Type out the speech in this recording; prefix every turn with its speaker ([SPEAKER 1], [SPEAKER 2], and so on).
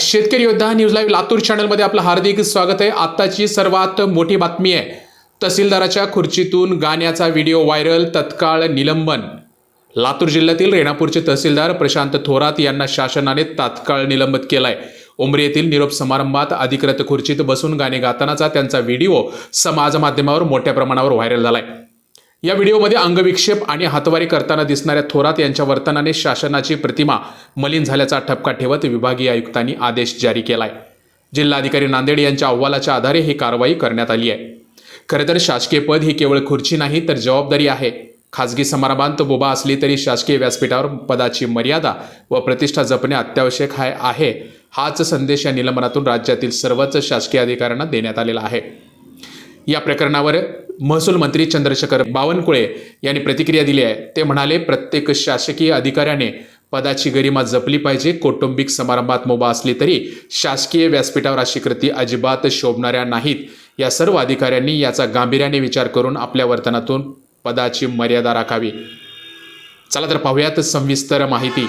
[SPEAKER 1] शेतकरी योद्धा news live Latur चॅनलमध्ये आपलं हार्दिक स्वागत आहे. आत्ताची सर्वात मोठी बातमी आहे. तहसीलदाराच्या खुर्चीतून गाण्याचा व्हिडिओ व्हायरल तत्काळ निलंबन. लातूर जिल्ह्यातील रेणापूरचे तहसीलदार प्रशांत थोरात यांना शासनाने तात्काळ निलंबित केलाय. उमरी येथील निरोप समारंभात अधिकृत खुर्चीत बसून गाणे गातानाचा त्यांचा व्हिडिओ समाज माध्यमावर मोठ्या प्रमाणावर व्हायरल झालाय. या व्हिडिओमध्ये अंगविक्षेप आणि हातवारी करताना दिसणाऱ्या थोरात यांच्या वर्तनाने शासनाची प्रतिमा मलिन झाल्याचा ठपका ठेवत विभागीय आयुक्तांनी आदेश जारी केलाय. जिल्हाधिकारी नांदेड यांच्या अहवालाच्या आधारे ही कारवाई करण्यात आली आहे. खरं तर शासकीय पद ही केवळ खुर्ची नाही तर जबाबदारी आहे. खाजगी समारंभांत बोबा असली तरी शासकीय व्यासपीठावर पदाची मर्यादा व प्रतिष्ठा जपणे अत्यावश्यक आहे. हाच संदेश या निलंबनातून राज्यातील सर्वच शासकीय अधिकाऱ्यांना देण्यात आलेला आहे. या प्रकरणावर महसूल मंत्री चंद्रशेखर बावनकुळे यांनी प्रतिक्रिया दिली आहे. ते म्हणाले प्रत्येक शासकीय अधिकाऱ्याने पदाची गरिमा जपली पाहिजे. कौटुंबिक समारंभात मोबा असली तरी शासकीय व्यासपीठावर अशी कृती अजिबात शोभणाऱ्या नाहीत. या सर्व अधिकाऱ्यांनी याचा गांभीर्याने विचार करून आपल्या वर्तनातून पदाची मर्यादा राखावी. चला तर पाहूयात सविस्तर माहिती.